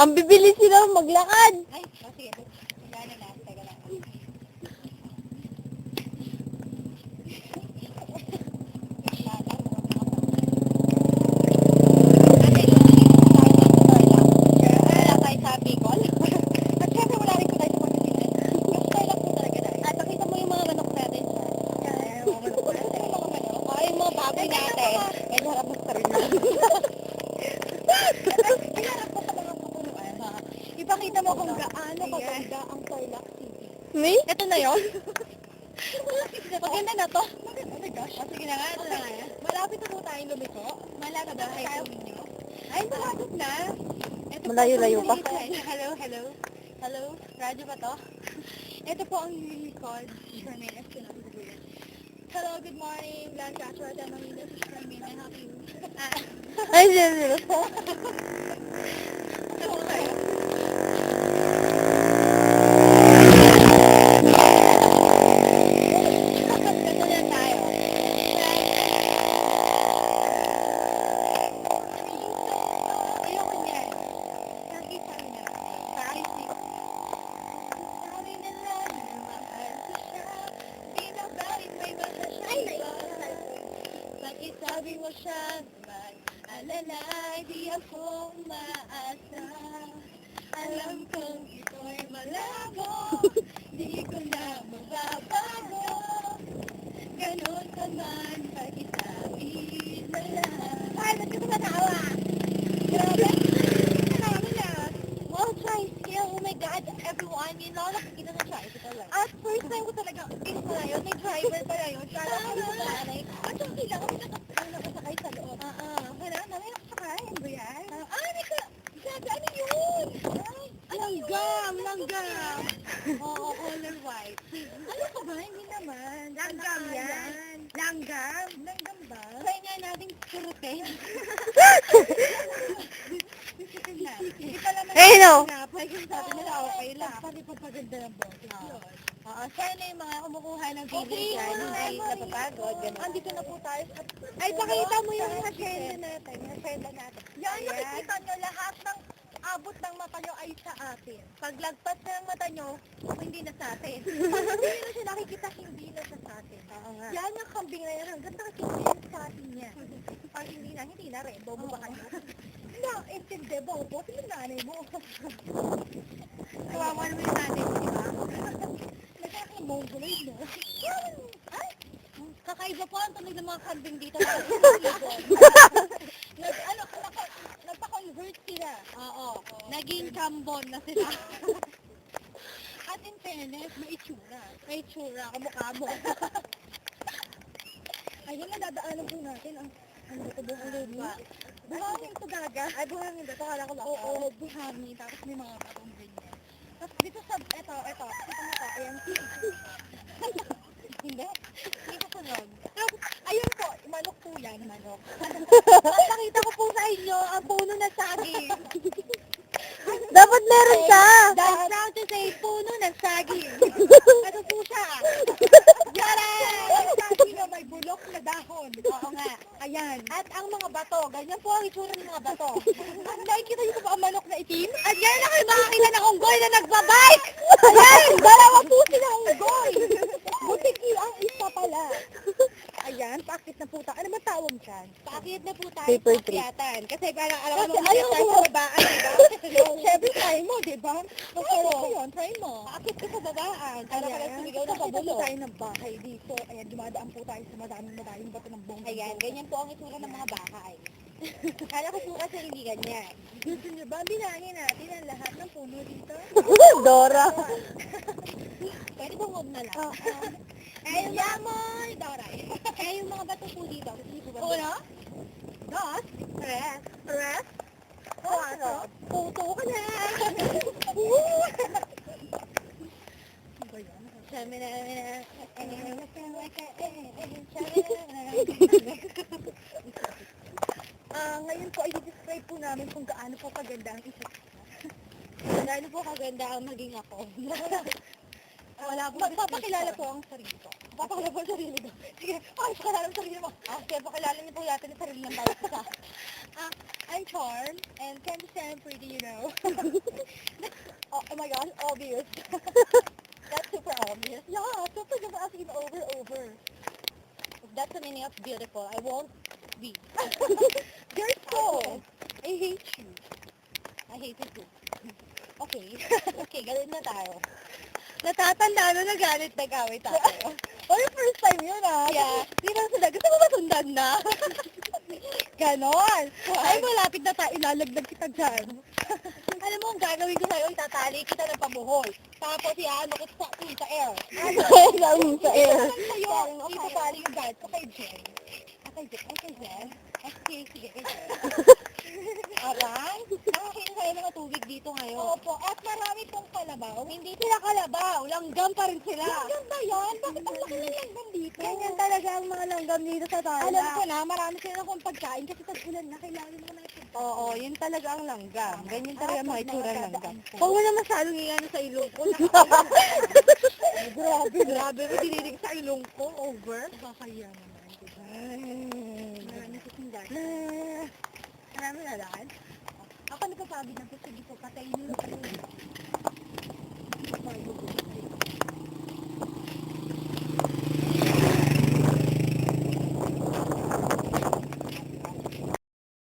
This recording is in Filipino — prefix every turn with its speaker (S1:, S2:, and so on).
S1: Ang bibilis sila maglakad.
S2: Ay, gaano kaganda ang Tarlac City.
S1: May?
S2: Ito na yun? Maganda na to. Oh my gosh. Oh, sige na nga, ito na nga. Malapit na po tayong lumiko. Malapit na tayo. Ay, malapit na. Ito
S1: Malayo-layo pa.
S2: Hello, hello. Hello, radyo ba to? Ito po ang lilikood. Charmaine po yan. Hello, good morning. Charmaine. I help you. Ah,
S1: Ay, sila sila.
S2: Hello kayo. Ganito na tayo. Ayoko niyan. Nakita mo na. Sorry, sis. Sabi na lang na mahal ko siya. Binabalik may masasya Bakit sabi mo siya naman Alala, di ako maasa. Alam kong ito'y malabo Oh my God! Everyone, yun lang nakikita ng tricycle lang. At first time ko talaga, ito pala yun, may driver pala yun. Kala ko yung nanay. At yung sila kami nakasakay sa loob. Ah, ah. Wala, namin nakasakay. Ano ba yan? Ah, naka... Sabi, ano yun? Langgam, langgam. Oo, color white. Ano ka ba? Hindi naman. Langgam yan. Langgam? Langgam ba? Kaya nga natin kurutin. Hindi pala
S1: Eh, no.
S2: Sabi nila okay lang. Pagpaganda ng boses yun. Oo, sana yung mga kumukuha ng video dyan, ay napapagod, gano'n. Andito na po tayo. Ay, pakita mo yung agenda natin, yung agenda natin. Yan, nakikita nyo lahat ng abot ng mata nyo ay sa atin. Paglagpas na ng mata nyo, hindi na sa atin. Pag hindi na siya nakikita, hindi na siya sa atin. Yan yung kambing na yan, hanggang nakikita sa atin yan. Pag hindi na, hindi na rin. Bobo ba kayo? Na, intindi, bobo. Sino nanay mo? Kawawa naman yung nanay mo, di ba? Nagkaka-mongoloid, no? Ay! Kakaiba po ang tunog ng mga kambing dito. Nag, ano, naka, nagpa-convert sila. Oo. Naging kambon na sila. At in fairness, may itsura. May itsura, kamukha mo. Ayun, nadadaanan po natin ang ano ito buhangin ba? Buhangin to gaga? Ay, buhangin? Ito kala ko ba? Oo, buhangin. Tapos may mga batong ganyan. Tapos dito sa, eto, eto, kita mo to, ayan. Hindi. Hindi ko sunod. Tapos, ayun po, manok po yan, manok. Papakita ko po sa inyo ang puno na saging.
S1: Dapat meron ka.
S2: That's proud to say, puno ng saging. ano po siya? Yara! Ang saging na may bulok na dahon. Oo nga. Ayan. At ang mga bato, ganyan po ang itsura ng mga bato. At nakikita niyo po ba ang manok na itim? At yan na kayo makakita ng unggoy na nagbabike! Ayan! Dalawa po sila unggoy! Butik ang isa pala. Ayan, paakit na po tayo. Ano ba tawag dyan? Paakit na po tayo
S1: Paper
S2: akyatan. Kasi parang alam mo, ayaw
S1: mo.
S2: sa babaan, diba? Siyempre, try mo, diba? Pero, yun, try mo. Paakit ka sa babaan. Para ka lang sumigaw
S3: Nakita
S2: pabulo.
S3: po tayo ng bahay dito. Ayan, dumadaan po tayo sa madaming madaming bato ng bongga.
S2: Ayan, ganyan po ang itsura ng mga bahay. Kala ko po kasi hindi ganyan.
S3: Gusto niyo ba bilangin natin ang lahat ng puno dito?
S1: Dora.
S2: Pwede bang huwag na lang?
S3: Oo.
S2: Eh, yung yamoy, Doray. Eh, yung mga bato po dito. Hindi po ba? Uno, dos, tres, tres, cuatro, puto ka na.
S3: Ah, ngayon po ay i-describe po namin kung gaano po kaganda ang isip.
S2: Gaano po kaganda ang maging ako.
S3: Wala po.
S2: Magpapakilala po ang sarili ko.
S3: Papakilala po ang sarili ko. Sige, pakilala ang sarili mo.
S2: Ah, kaya pakilala niyo po yata ng sarili ng bawat isa.
S3: Ah, I'm Charm, and can't stand pretty, you know. oh, oh my gosh, obvious. Obvious. Yeah, super just asking over, over.
S2: If that's the meaning of beautiful, I won't be.
S3: You're so. I hate you.
S2: I hate it too.
S3: Okay.
S2: Okay, galit na tayo.
S3: Natatanda na nagalit nag-away tayo. oh, yung first time yun ah.
S2: Yeah.
S3: Di ba sila, gusto mo ba sundan na? Ganon. Ay, malapit na tayo, ilalagdag kita dyan.
S2: Alam mo, ang gagawin ko sa'yo, itatali kita ng pabuhol. Tapos, iano ko sa, sa air.
S1: Lang sa air.
S2: Ano sa'yo? Itatali yung guard ko kay Jen. Ah, kay Jen? Ay, kay Jen? Ah, sige, sige, kay Jen. Aray, nakakain kayo ng tubig dito ngayon.
S3: Opo, at marami pong kalabaw.
S2: Hindi sila kalabaw, langgam pa rin sila.
S3: Langgam ba yan? Bakit ang laki ng langgam dito?
S1: Ganyan talaga ang mga langgam dito sa Tarlac.
S3: Alam ko na, marami sila akong pagkain kasi tag-ulan na, kailangan mo na ito.
S2: Oo, yun talaga ang langgam. Ganyan talaga ang mga itsura ng langgam.
S1: Huwag mo na masyadong iyan sa ilong ko.
S2: Grabe, grabe. May dinidig sa ilong ko. Over.
S3: Kakaya naman.
S2: Marami sa sindan.
S3: Marami na lang. Ako nagpasabi na po, sige po, patayin nyo na po.